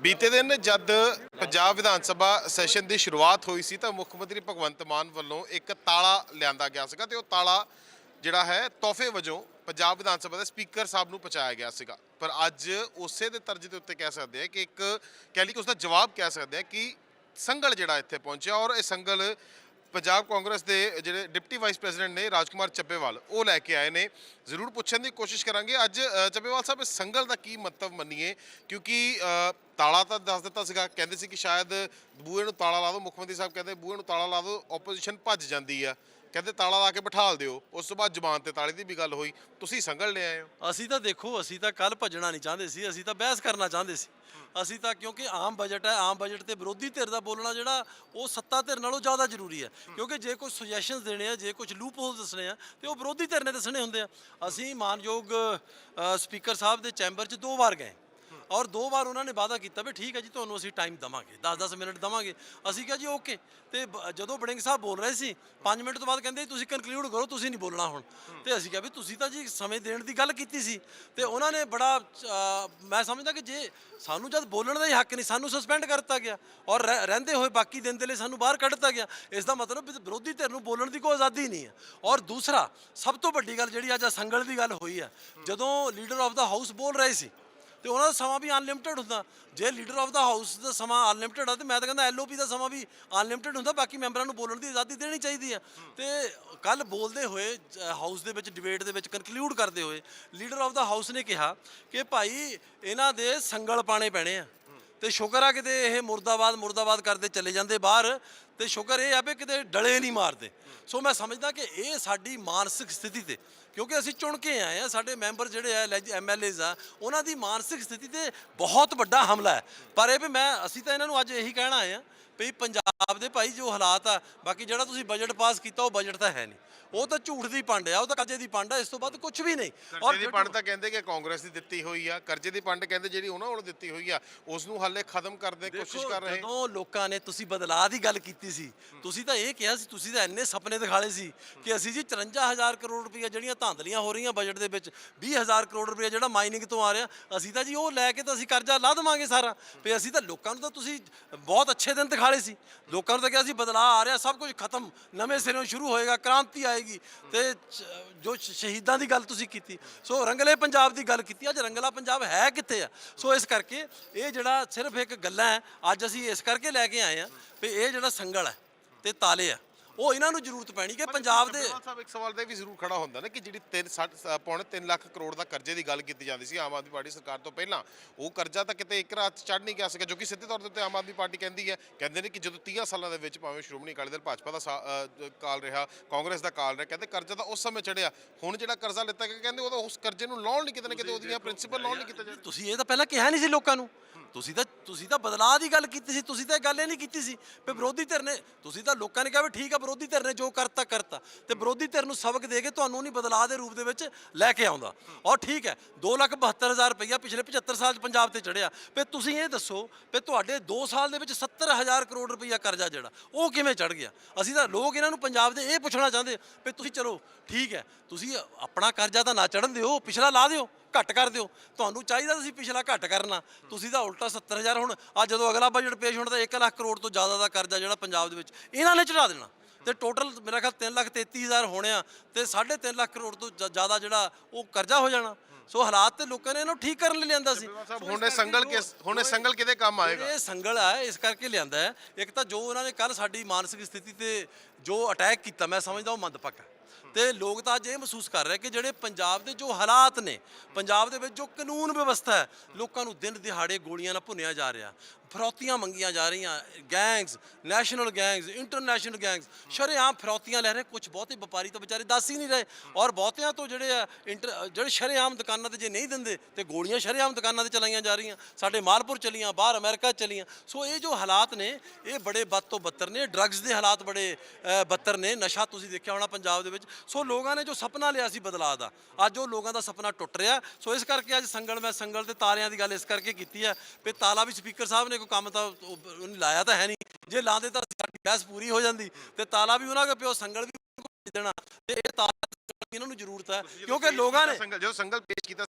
ਬੀਤੇ ਦਿਨ ਜਦ ਪੰਜਾਬ ਵਿਧਾਨ ਸਭਾ ਸੈਸ਼ਨ ਦੀ ਸ਼ੁਰੂਆਤ ਹੋਈ ਸੀ ਤਾਂ ਮੁੱਖ ਮੰਤਰੀ ਭਗਵੰਤ ਮਾਨ ਵੱਲੋਂ ਇੱਕ ਤਾਲਾ ਲਿਆਂਦਾ ਗਿਆ ਸੀਗਾ ਤੇ ਉਹ ਤਾਲਾ ਜਿਹੜਾ ਹੈ ਤੋਹਫੇ ਵਜੋਂ ਪੰਜਾਬ ਵਿਧਾਨ ਸਭਾ ਦੇ ਸਪੀਕਰ ਸਾਹਿਬ ਨੂੰ ਪਹੁੰਚਾਇਆ ਗਿਆ ਸੀਗਾ। ਪਰ ਅੱਜ ਉਸੇ ਦੇ ਤਰਜ ਦੇ ਉੱਤੇ ਕਹਿ ਸਕਦੇ ਆ ਕਿ ਇੱਕ ਕਹਿ ਲਈ ਕਿ ਉਸ ਦਾ ਜਵਾਬ ਕਹਿ ਸਕਦੇ ਆ ਕਿ ਸੰਗਲ ਜਿਹੜਾ ਇੱਥੇ ਪਹੁੰਚਿਆ ਔਰ ਇਹ ਸੰਗਲ ਪੰਜਾਬ ਕਾਂਗਰਸ ਦੇ ਜਿਹੜੇ ਡਿਪਟੀ ਵਾਈਸ ਪ੍ਰੈਜ਼ੀਡੈਂਟ ਨੇ ਰਾਜਕੁਮਾਰ ਚੱਬੇਵਾਲ, ਉਹ ਲੈ ਕੇ ਆਏ ਨੇ। ਜ਼ਰੂਰ ਪੁੱਛਣ ਦੀ ਕੋਸ਼ਿਸ਼ ਕਰਾਂਗੇ। ਅੱਜ ਚੱਬੇਵਾਲ ਸਾਹਿਬ, ਇਸ ਸੰਗਲ ਦਾ ਕੀ ਮਹੱਤਵ ਮੰਨੀਏ? ਕਿਉਂਕਿ ਤਾਲਾ ਤਾਂ ਦੱਸ ਦਿੱਤਾ ਸੀਗਾ। ਕਹਿੰਦੇ ਸੀ ਕਿ ਸ਼ਾਇਦ ਬੂਹੇ ਨੂੰ ਤਾਲਾ ਲਾ ਦਿਓ। ਮੁੱਖ ਮੰਤਰੀ ਸਾਹਿਬ ਕਹਿੰਦੇ ਬੂਹੇ ਨੂੰ ਤਾਲਾ ਲਾ ਦਿਓ ਆਪੋਜੀਸ਼ਨ ਭੱਜ ਜਾਂਦੀ ਆ। ਕਹਿੰਦੇ ਤਾਲਾ ਲਾ ਕੇ ਬਿਠਾਲ ਦਿਓ। ਉਸ ਤੋਂ ਬਾਅਦ ਜ਼ਬਾਨ ਤੇ ਤਾਲੇ ਦੀ ਵੀ ਗੱਲ ਹੋਈ। ਤੁਸੀਂ ਸੰਗਲ ਲੈ ਆਏ ਹੋ। ਅਸੀਂ ਤਾਂ ਦੇਖੋ, ਅਸੀਂ ਤਾਂ ਕੱਲ ਭੱਜਣਾ ਨਹੀਂ ਚਾਹੁੰਦੇ ਸੀ, ਅਸੀਂ ਤਾਂ ਬਹਿਸ ਕਰਨਾ ਚਾਹੁੰਦੇ ਸੀ। ਅਸੀਂ ਤਾਂ ਕਿਉਂਕਿ ਆਮ ਬਜਟ ਹੈ, ਆਮ ਬਜਟ ਤੇ ਵਿਰੋਧੀ ਧਿਰ ਦਾ ਬੋਲਣਾ ਜਿਹੜਾ, ਉਹ ਸੱਤਾ ਧਿਰ ਨਾਲੋਂ ਜ਼ਿਆਦਾ ਜ਼ਰੂਰੀ ਹੈ। ਕਿਉਂਕਿ ਜੇ ਕੋਈ ਸੁਜੈਸ਼ਨਸ ਦੇਣੇ ਆ, ਜੇ ਕੁਝ ਲੂਪ ਹੋਲ ਦੱਸਣੇ ਆ, ਤੇ ਉਹ ਵਿਰੋਧੀ ਧਿਰ ਨੇ ਦੱਸਣੇ ਹੁੰਦੇ ਆ। ਅਸੀਂ ਮਾਨਯੋਗ ਸਪੀਕਰ ਸਾਹਿਬ ਦੇ ਚੈਂਬਰ 'ਚ ਦੋ ਵਾਰ ਗਏ। ਔਰ ਦੋ ਵਾਰ ਉਹਨਾਂ ਨੇ ਵਾਅਦਾ ਕੀਤਾ ਵੀ ਠੀਕ ਹੈ ਜੀ ਤੁਹਾਨੂੰ ਅਸੀਂ ਟਾਈਮ ਦਵਾਂਗੇ 10-10 ਮਿੰਟ ਦਵਾਂਗੇ। ਅਸੀਂ ਕਿਹਾ ਜੀ ਓਕੇ ਤੇ ਬ- ਜਦੋਂ ਬੜਿੰਗ ਸਾਹਿਬ ਬੋਲ ਰਹੇ ਸੀ 5 ਮਿੰਟ ਤੋਂ ਬਾਅਦ ਕਹਿੰਦੇ ਜੀ ਤੁਸੀਂ ਕਨਕਲੂਡ ਕਰੋ ਤੁਸੀਂ ਨਹੀਂ ਬੋਲਣਾ ਹੁਣ। ਤੇ ਅਸੀਂ ਕਿਹਾ ਵੀ ਤੁਸੀਂ ਤਾਂ ਜੀ ਸਮੇਂ ਦੇਣ ਦੀ ਗੱਲ ਕੀਤੀ ਸੀ। ਤੇ ਉਹਨਾਂ ਨੇ ਬੜਾ ਅ, ਮੈਂ ਸਮਝਦਾ ਕਿ ਜੇ ਸਾਨੂੰ ਜਦ ਬੋਲਣ ਦਾ ਹੀ ਹੱਕ ਨਹੀਂ ਸਾਨੂੰ ਸਸਪੈਂਡ ਕਰਤਾ ਗਿਆ ਔਰ ਰਹਿ- ਰਹਿੰਦੇ ਹੋਏ ਬਾਕੀ ਦਿਨ ਦੇ ਲਈ ਸਾਨੂੰ ਬਾਹਰ ਕੱਢਤਾ ਗਿਆ ਇਸ ਦਾ ਮਤਲਬ ਵੀ ਵਿਰੋਧੀ ਧਿਰ ਨੂੰ ਬੋਲਣ ਦੀ ਕੋਈ ਆਜ਼ਾਦੀ ਨਹੀਂ ਹੈ। ਔਰ ਦੂਸਰਾ ਸਭ ਤੋਂ ਵੱਡੀ ਗੱਲ ਜਿਹੜੀ ਅੱਜ ਸੰਗਲ ਦੀ ਗੱਲ ਹੋਈ ਹੈ ਜਦੋਂ ਲੀਡਰ ਆਫ ਦਾ ਹਾਊਸ ਬੋਲ ਰਹੇ ਸੀ ਤੇ ਉਹਨਾਂ ਦਾ ਸਮਾਂ ਵੀ ਅਨਲਿਮਿਟਿਡ ਹੁੰਦਾ। ਜੇ ਲੀਡਰ ਆਫ ਦਾ ਹਾਊਸ ਦਾ ਸਮਾਂ ਅਨਲਿਮਿਟਿਡ ਆ, ਤੇ ਮੈਂ ਤਾਂ ਕਹਿੰਦਾ ਐਲਓਪੀ ਦਾ ਸਮਾਂ ਵੀ ਅਨਲਿਮਿਟਿਡ ਹੁੰਦਾ, ਬਾਕੀ ਮੈਂਬਰਾਂ ਨੂੰ ਬੋਲਣ ਦੀ ਆਜ਼ਾਦੀ ਦੇਣੀ ਚਾਹੀਦੀ ਆ। ਤੇ ਕੱਲ ਬੋਲਦੇ ਹੋਏ ਹਾਊਸ ਦੇ ਵਿੱਚ ਡਿਬੇਟ ਦੇ ਵਿੱਚ ਕਨਕਲੂਡ ਕਰਦੇ ਹੋਏ ਲੀਡਰ ਆਫ ਦਾ ਹਾਊਸ ਨੇ ਕਿਹਾ ਕਿ ਭਾਈ, ਇਹਨਾਂ ਦੇ ਸੰਗਲ ਪਾਣੇ ਪੈਣੇ ਆ। ਤੇ ਸ਼ੁਕਰ ਆ ਕਿਤੇ ਇਹ ਮੁਰਦਾਬਾਦ ਮੁਰਦਾਬਾਦ ਕਰਦੇ ਚਲੇ ਜਾਂਦੇ ਬਾਹਰ ਤੇ ਸ਼ੁਕਰ ਇਹ ਆ ਵੀ ਕਿਤੇ ਡਲੇ ਨਹੀਂ ਮਾਰਦੇ। ਸੋ ਮੈਂ ਸਮਝਦਾ ਕਿ ਇਹ ਸਾਡੀ ਮਾਨਸਿਕ ਸਥਿਤੀ ਤੇ, ਕਿਉਂਕਿ ਅਸੀਂ ਚੁਣ ਕੇ ਆਏ ਆ, ਸਾਡੇ ਮੈਂਬਰ ਜਿਹੜੇ ਆ ਐਮਐਲਏਜ਼ ਆ, ਉਹਨਾਂ ਦੀ ਮਾਨਸਿਕ ਸਥਿਤੀ ਤੇ ਬਹੁਤ ਵੱਡਾ ਹਮਲਾ ਹੈ। ਪਰ ਇਹ ਵੀ ਮੈਂ, ਅਸੀਂ ਤਾਂ ਇਹਨਾਂ ਨੂੰ ਅੱਜ ਇਹੀ ਕਹਿਣਾ ਆਏ ਆ ਵੀ ਪੰਜਾਬ ਦੇ ਭਾਈ ਜੋ ਹਾਲਾਤ ਆ, ਬਾਕੀ ਜਿਹੜਾ ਤੁਸੀਂ ਬਜਟ ਪਾਸ ਕੀਤਾ ਉਹ ਬਜਟ ਤਾਂ ਹੈ ਨਹੀਂ। ਉਹ ਤਾਂ ਝੂਠ ਦੀ ਪੰਡ ਆ ਉਹ ਤਾਂ ਕਰਜ਼ੇ ਦੀ ਪੰਡ ਆ ਇਸ ਤੋਂ ਬਾਅਦ ਕੁਝ ਵੀ ਨਹੀਂ। ਕਰਜ਼ੇ ਦੀ ਪੰਡ ਤਾਂ ਕਹਿੰਦੇ ਕਿ ਕਾਂਗਰਸ ਦੀ ਦਿੱਤੀ ਹੋਈ ਆ ਕਰਜ਼ੇ ਦੀ ਪੰਡ ਕਹਿੰਦੇ ਜਿਹੜੀ ਉਹਨਾਂ ਵੱਲੋਂ ਦਿੱਤੀ ਹੋਈ ਆ ਉਸ ਨੂੰ ਹਾਲੇ ਖਤਮ ਕਰਨ ਦੀ ਕੋਸ਼ਿਸ਼ ਦੇਖੋ, ਕਰ ਰਹੇ। ਜਦੋਂ ਲੋਕਾਂ ਨੇ ਤੁਸੀਂ ਬਦਲਾਅ ਦੀ ਗੱਲ ਕੀਤੀ ਸੀ ਤੁਸੀਂ ਤਾਂ ਇਹ ਕਿਹਾ ਸੀ ਤੁਸੀਂ ਤਾਂ ਇੰਨੇ ਸੁਪਨੇ ਦਿਖਾਲੇ ਸੀ ਕਿ ਅਸੀਂ ਜੀ 54000 ਕਰੋੜ ਰੁਪਏ ਜਿਹੜੀਆਂ ਧਾਂਦਲੀਆਂ ਹੋ ਰਹੀਆਂ ਬਜਟ ਦੇ ਵਿੱਚ 20000 ਕਰੋੜ ਰੁਪਏ ਜਿਹੜਾ ਮਾਈਨਿੰਗ ਤੋਂ ਆ ਰਿਹਾ ਅਸੀਂ ਤਾਂ ਜੀ ਉਹ ਲੈ ਕੇ ਤਾਂ ਅਸੀਂ ਕਰਜ਼ਾ ਲਾ ਦੇਵਾਂਗੇ ਸਾਰਾ। ਵੀ ਅਸੀਂ ਤਾਂ ਲੋਕਾਂ ਨੂੰ ਤਾਂ ਤੁਸੀਂ ਬਹੁਤ ਅੱਛੇ ਦਿਨ ਦਿਖਾਲੇ ਸੀ। ਲੋਕਾਂ ਨੂੰ ਤਾਂ ਕਿਹਾ ਸੀ ਬਦਲਾਅ ਆ ਰਿਹਾ ਸਭ ਕੁਝ ਖਤਮ ਨਵੇਂ ਸਿਰੋਂ ਸ਼ੁਰੂ ਹੋਏਗਾ ਕ੍ਰਾਂਤੀ ਆਏਗੀ ਤੇ ਜੋ ਸ਼ਹੀਦਾਂ ਦੀ ਗੱਲ ਤੁਸੀਂ ਕੀਤੀ। ਸੋ ਰੰਗਲੇ ਪੰਜਾਬ ਦੀ ਗੱਲ ਕੀਤੀ। ਅੱਜ ਰੰਗਲਾ ਪੰਜਾਬ ਹੈ ਕਿੱਥੇ ਆ? ਸੋ ਇਸ ਕਰਕੇ ਇਹ ਜਿਹੜਾ ਸਿਰਫ ਇੱਕ ਗੱਲਾਂ ਹੈ, ਅੱਜ ਅਸੀਂ ਇਸ ਕਰਕੇ ਲੈ ਕੇ ਆਏ ਆ ਵੀ ਇਹ ਜਿਹੜਾ ਸੰਗਲ ਹੈ ਤੇ ਤਾਲੇ ਆ। ਉਹ ਇਹਨਾਂ ਨੂੰ ਜ਼ਰੂਰਤ ਪੈਣੀ ਕਿ ਪੰਜਾਬ ਦੇ ਸਾਹਿਬ ਇੱਕ ਸਵਾਲ ਤੇ ਵੀ ਜ਼ਰੂਰ ਖੜਾ ਹੁੰਦਾ ਨਾ ਕਿ ਜਿਹੜੀ 3 ਪੌਣੇ 3 ਲੱਖ ਕਰੋੜ ਦਾ ਕਰਜ਼ੇ ਦੀ ਗੱਲ ਕੀਤੀ ਜਾਂਦੀ ਸੀ ਆਮ ਆਦਮੀ ਪਾਰਟੀ ਸਰਕਾਰ ਤੋਂ ਪਹਿਲਾਂ ਉਹ ਕਰਜ਼ਾ ਤਾਂ ਕਿਤੇ ਇੱਕ ਰਾਤ ਚੜ ਨਹੀਂ ਗਿਆ ਸੀਗਾ ਜੋ ਕਿ ਸਿੱਧੇ ਤੌਰ ਉੱਤੇ ਆਮ ਆਦਮੀ ਪਾਰਟੀ ਕਹਿੰਦੀ ਹੈ। ਕਹਿੰਦੇ ਨੇ ਕਿ ਜਦੋਂ 30 ਸਾਲਾਂ ਦੇ ਵਿੱਚ ਭਾਵੇਂ ਸ਼੍ਰੋਮਣੀ ਅਕਾਲੀ ਦਲ ਭਾਜਪਾ ਦਾ ਕਾਲ ਰਿਹਾ ਕਾਂਗਰਸ ਦਾ ਕਾਲ ਰਿਹਾ ਕਹਿੰਦੇ ਕਰਜ਼ਾ ਤਾਂ ਉਸ ਸਮੇਂ ਚੜਿਆ ਹੁਣ ਜਿਹੜਾ ਕਰਜ਼ਾ ਲਿੱਤਾ ਕਹਿੰਦੇ ਉਹਦਾ ਉਸ ਕਰਜ਼ੇ ਨੂੰ ਲਾਉਣ ਨਹੀਂ ਕਿਤੇ ਨਾ ਕਿਤੇ ਉਹਦੀਆਂ ਪ੍ਰਿੰਸੀਪਲ ਲਾਉਣ ਨਹੀਂ ਕੀਤਾ ਜਾ ਤੁਸੀਂ ਇਹ ਤਾਂ ਪਹਿਲਾਂ ਕਿਹਾ ਨਹੀਂ ਸੀ ਲੋਕਾਂ ਨੂੰ। ਤੁਸੀਂ ਤਾਂ ਤੁਸੀਂ ਤਾਂ ਬਦਲਾਅ ਦੀ ਗੱਲ ਕੀਤੀ ਸੀ, ਤੁਸੀਂ ਤਾਂ ਇਹ ਗੱਲ ਇਹ ਨਹੀਂ ਕੀਤੀ ਸੀ ਵੀ ਵਿਰੋਧੀ ਧਿਰ ਨੇ, ਤੁਸੀਂ ਤਾਂ ਲੋਕਾਂ ਨੇ ਕਿਹਾ ਵੀ ਠੀਕ ਆ ਵਿਰੋਧੀ ਧਿਰ ਨੇ ਜੋ ਕਰਤਾ ਕਰਤਾ। ਤੇ ਵਿਰੋਧੀ ਧਿਰ ਨੂੰ ਸਬਕ ਦੇ ਕੇ ਤੁਹਾਨੂੰ ਨਹੀਂ ਬਦਲਾਅ ਦੇ ਰੂਪ ਦੇ ਵਿੱਚ ਲੈ ਕੇ ਆਉਂਦਾ। ਔਰ ਠੀਕ ਹੈ 272000 ਰੁਪਈਆ ਪਿਛਲੇ 75 ਸਾਲ 'ਚ ਪੰਜਾਬ ਤੇ ਚੜਿਆ ਵੀ ਤੁਸੀਂ ਇਹ ਦੱਸੋ ਵੀ ਤੁਹਾਡੇ 2 ਸਾਲ ਦੇ ਵਿੱਚ 70000 ਕਰੋੜ ਰੁਪਈਆ ਕਰਜ਼ਾ ਜਿਹੜਾ, ਉਹ ਕਿਵੇਂ ਚੜ ਗਿਆ? ਅਸੀਂ ਤਾਂ ਲੋਕ ਇਹਨਾਂ ਨੂੰ ਪੰਜਾਬ ਦੇ ਇਹ ਪੁੱਛਣਾ ਚਾਹੁੰਦੇ ਵੀ ਤੁਸੀਂ ਚਲੋ, ਠੀਕ ਹੈ, ਤੁਸੀਂ ਆਪਣਾ ਕਰਜ਼ਾ ਤਾਂ ਨਾ ਚੜਨ ਦਿਓ, ਪਿਛਲਾ ਲਾ ਦਿਓ। ਘੱਟ ਕਰ ਦਿਓ। ਤੁਹਾਨੂੰ ਚਾਹੀਦਾ ਤੁਸੀਂ ਪਿਛਲਾ ਘੱਟ ਕਰਨਾ। ਤੁਸੀਂ ਤਾਂ ਉਲਟਾ 70000 ਹੁਣ ਆ ਜਦੋਂ ਅਗਲਾ ਬਜਟ ਪੇਸ਼ ਹੋਣਾ ਤਾਂ 1 ਲੱਖ ਕਰੋੜ ਤੋਂ ਜ਼ਿਆਦਾ ਦਾ ਕਰਜ਼ਾ ਜਿਹੜਾ ਪੰਜਾਬ ਦੇ ਵਿੱਚ ਇਹਨਾਂ ਨੇ ਚੜਾ ਦੇਣਾ। ਤੇ ਟੋਟਲ ਮੇਰਾ ਖਿਆਲ 3 ਲੱਖ 33000 ਹੋਣੇ ਆ ਤੇ 3.5 ਲੱਖ ਕਰੋੜ ਤੋਂ ਜ਼ਿਆਦਾ ਜਿਹੜਾ ਉਹ ਕਰਜ਼ਾ ਹੋ ਜਾਣਾ। ਸੋ ਹਾਲਾਤ ਤੇ ਲੋਕਾਂ ਨੇ ਇਹਨੂੰ ਠੀਕ ਕਰਨ ਲਈ ਲਿਆਂਦਾ ਸੀ। ਹੁਣ ਇਹ ਸੰਗਲ ਕਿਸ ਹੁਣ ਇਹ ਸੰਗਲ ਕਿਹਦੇ ਕੰਮ ਆਏਗਾ? ਇਹ ਸੰਗਲ ਹੈ ਇਸ ਕਰਕੇ ਲਿਆਂਦਾ ਹੈ। ਇੱਕ ਤਾਂ ਜੋ ਉਹਨਾਂ ਨੇ ਕੱਲ ਸਾਡੀ ਮਾਨਸਿਕ ਸਥਿਤੀ ਤੇ ਜੋ ਅਟੈਕ ਕੀਤਾ ਮੈਂ ਸਮਝਦਾ ਉਹ ਮੰਦਭਾਗਾ। ਹੈ ਤੇ ਲੋਕ ਤਾਂ ਅੱਜ ਇਹ ਮਹਿਸੂਸ ਕਰ ਰਹੇ ਕਿ ਜਿਹੜੇ ਪੰਜਾਬ ਦੇ ਜੋ ਹਾਲਾਤ ਨੇ, ਪੰਜਾਬ ਦੇ ਵਿੱਚ ਜੋ ਕਾਨੂੰਨ ਵਿਵਸਥਾ ਹੈ, ਲੋਕਾਂ ਨੂੰ ਦਿਨ ਦਿਹਾੜੇ ਗੋਲੀਆਂ ਨਾਲ ਭੁੰਨਿਆ ਜਾ ਰਿਹਾ। ਫਰੌਤੀਆਂ ਮੰਗੀਆਂ ਜਾ ਰਹੀਆਂ gangs national gangs international gangs ਸ਼ਰੇਆਮ ਫਰੌਤੀਆਂ ਲੈ ਰਹੇ ਕੁਝ ਬਹੁਤੇ ਵਪਾਰੀ ਤਾਂ ਵਿਚਾਰੇ ਦੱਸ ਹੀ ਨਹੀਂ ਰਹੇ। ਔਰ ਬਹੁਤਿਆਂ ਤੋਂ ਜਿਹੜੇ ਆ ਇੰਟਰ ਜਿਹੜੇ ਸ਼ਰੇਆਮ ਦੁਕਾਨਾਂ ਤੇ ਜੇ ਨਹੀਂ ਦਿੰਦੇ, ਤੇ ਗੋਲੀਆਂ ਸ਼ਰੇਆਮ ਦੁਕਾਨਾਂ ਤੇ ਚਲਾਈਆਂ ਜਾ ਰਹੀਆਂ। ਸਾਡੇ ਮਾਲਪੁਰ ਚਲੀਆਂ, ਬਾਹਰ ਅਮਰੀਕਾ ਚਲੀਆਂ। ਸੋ ਇਹ ਜੋ ਹਾਲਾਤ ਨੇ, ਇਹ ਬੜੇ ਬਦ ਤੋਂ ਬੱਤਰ ਨੇ। ਡਰੱਗਸ ਦੇ ਹਾਲਾਤ ਬੜੇ ਬੱਤਰ ਨੇ। ਨਸ਼ਾ ਤੁਸੀਂ ਦੇਖਿਆ ਹੋਣਾ ਪੰਜਾਬ ਦੇ ਵਿੱਚ ਸੋ ਲੋਕਾਂ ਨੇ ਜੋ ਸੁਪਨਾ ਲਿਆ ਸੀ ਬਦਲਾਅ ਦਾ ਅੱਜ ਉਹ ਲੋਕਾਂ ਦਾ ਸੁਪਨਾ ਟੁੱਟ ਰਿਹਾ। ਸੋ ਇਸ ਕਰਕੇ ਅੱਜ ਸੰਗਲ ਮੈਂ ਸੰਗਲ ਤੇ ਤਾਲਿਆਂ ਦੀ ਗੱਲ ਇਸ ਕਰਕੇ ਕੀਤੀ ਹੈ ਵੀ ਤਾਲਾ ਵੀ ਸਪੀਕਰ ਸਾਹਿਬ ਨੇ ਕੋਈ ਕੰਮ ਤਾਂ ਉਹ- ਉਹਨੇ ਲਾਇਆ ਤਾਂ ਹੈ ਨਹੀਂ। ਜੇ ਲਾਉਂਦੇ ਤਾਂ ਸਾਡੀ ਬਹਿਸ ਪੂਰੀ ਹੋ ਜਾਂਦੀ। ਤੇ ਤਾਲਾ ਵੀ ਉਹਨਾਂ ਦਾ ਪਿਓ ਸੰਗਲ ਵੀ ਦੇਣਾ। ਤੇ ਇਹ ਤਾਲਾ ਇਹਨਾਂ ਨੂੰ ਜ਼ਰੂਰਤ ਹੈ ਕਿਉਂਕਿ ਲੋਕਾਂ ਨੇ ਸੰਗਲ ਜਦੋਂ ਸੰਗਲ ਪੇਸ਼ ਕੀਤਾ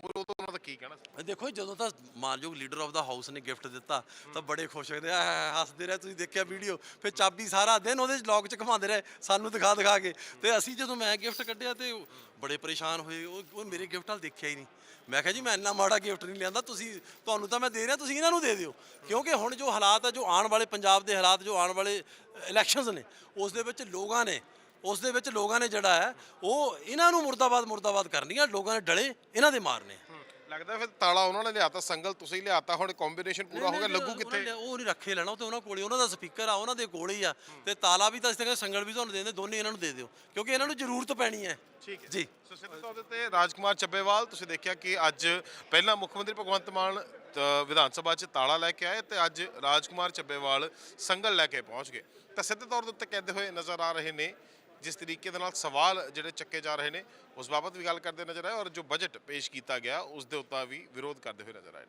ਮੂਹਰੇ ਉਦੋਂ ਉਹਨਾਂ ਦਾ ਕੀ ਕਹਿਣਾ ਸੀ? ਦੇਖੋ ਜਦੋਂ ਤਾਂ ਮਾਨਯੋਗ ਲੀਡਰ ਆਫ ਦਾ ਹਾਊਸ ਨੇ ਗਿਫਟ ਦਿੱਤਾ, ਤਾਂ ਬੜੇ ਖੁਸ਼ ਹੋਏ ਆ ਹੱਸਦੇ ਰਹੇ, ਤੁਸੀਂ ਦੇਖਿਆ ਵੀਡੀਓ ਫਿਰ ਚਾਬੀ ਸਾਰਾ ਦਿਨ ਉਹਦੇ ਲੌਕ 'ਚ ਘੁਮਾਉਂਦੇ ਰਹੇ, ਸਾਨੂੰ ਦਿਖਾ ਦਿਖਾ ਕੇ। ਤੇ ਅਸੀਂ ਜਦੋਂ ਮੈਂ ਗਿਫਟ ਕੱਢਿਆ ਤੇ ਬੜੇ ਪਰੇਸ਼ਾਨ ਹੋਏ। ਉਹ ਉਹ ਮੇਰੇ ਗਿਫਟ ਵਾਲ ਦੇਖਿਆ ਹੀ ਨਹੀਂ। ਮੈਂ ਕਿਹਾ ਜੀ, ਮੈਂ ਇੰਨਾ ਮਾੜਾ ਗਿਫਟ ਨਹੀਂ ਲਿਆਂਦਾ, ਤੁਸੀਂ, ਤੁਹਾਨੂੰ ਤਾਂ ਮੈਂ ਦੇ ਰਿਹਾ, ਤੁਸੀਂ ਇਹਨਾਂ ਨੂੰ ਦੇ ਦਿਓ। ਕਿਉਂਕਿ ਹੁਣ ਜੋ ਹਾਲਾਤ ਆ, ਜੋ ਆਉਣ ਵਾਲੇ ਪੰਜਾਬ ਦੇ ਹਾਲਾਤ, ਜੋ ਆਉਣ ਵਾਲੇ ਇਲੈਕਸ਼ਨਸ ਨੇ, ਉਸ ਦੇ ਵਿੱਚ ਲੋਕਾਂ ਨੇ ਉਸ ਦੇ ਵਿੱਚ ਲੋਕਾਂ ਨੇ ਜਿਹੜਾ ਹੈ ਉਹ ਇਹਨਾਂ ਨੂੰ ਮੁਰਦਾਬਾਦ ਮੁਰਦਾਬਾਦ ਕਰਨੀਆਂ ਲੋਕਾਂ ਨੇ ਡਲੇ ਇਹਨਾਂ ਦੇ ਮਾਰਨੇ ਆ। ਲੱਗਦਾ ਫਿਰ ਤਾਲਾ ਉਹਨਾਂ ਨੇ ਲਿਆਤਾ ਸੰਗਲ ਤੁਸੀਂ ਲਿਆਤਾ ਹੁਣ ਕੰਬੀਨੇਸ਼ਨ ਪੂਰਾ ਹੋ ਗਿਆ ਲੱਗੂ ਕਿੱਥੇ? ਉਹ ਨਹੀਂ ਰੱਖੇ ਲੈਣਾ ਉਹ ਤੇ ਉਹਨਾਂ ਕੋਲ ਉਹਨਾਂ ਦਾ ਸਪੀਕਰ ਆ ਉਹਨਾਂ ਦੇ ਕੋਲ ਹੀ ਆ। ਤੇ ਤਾਲਾ ਵੀ ਤਾਂ ਇਸ ਤਰ੍ਹਾਂ ਸੰਗਲ ਵੀ ਤੁਹਾਨੂੰ ਦੇ ਦਿੰਦੇ ਦੋਨੇ ਇਹਨਾਂ ਨੂੰ ਦੇ ਦਿਓ ਕਿਉਂਕਿ ਇਹਨਾਂ ਨੂੰ ਜ਼ਰੂਰਤ ਪੈਣੀ ਹੈ। ਠੀਕ ਹੈ। ਜੀ। ਸੋ ਸਿੱਧੇ ਤੌਰ ਤੇ ਰਾਜਕੁਮਾਰ ਚੱਬੇਵਾਲ ਤੁਸੀਂ ਦੇਖਿਆ ਕਿ ਅੱਜ ਪਹਿਲਾਂ ਮੁੱਖ ਮੰਤਰੀ ਭਗਵੰਤ ਮਾਨ ਵਿਧਾਨ ਸਭਾ 'ਚ ਤਾਲਾ ਲੈ ਕੇ ਆਏ ਤੇ ਅੱਜ ਰਾਜਕੁਮਾਰ ਚੱਬੇਵਾਲ ਸੰਗਲ ਲੈ ਕੇ ਪਹੁੰਚ ਗਏ। ਤਾਂ ਸਿੱਧੇ ਤੌਰ ਉੱਤੇ ਕਹਿੰਦੇ ਹੋਏ ਨਜ਼ਰ ਆ ਰਹੇ ਨੇ ਜਿਸ ਤਰੀਕੇ ਦੇ ਨਾਲ ਸਵਾਲ ਜਿਹੜੇ ਚੱਕੇ ਜਾ ਰਹੇ ਨੇ, ਉਸ ਬਾਬਤ ਵੀ ਗੱਲ ਕਰਦੇ ਨਜ਼ਰ ਆਏ ਔਰ ਜੋ ਬਜਟ ਪੇਸ਼ ਕੀਤਾ ਗਿਆ, ਉਸ ਦੇ ਉੱਤੇ ਵੀ ਵਿਰੋਧ ਕਰਦੇ ਹੋਏ ਨਜ਼ਰ ਆਏ ਨੇ।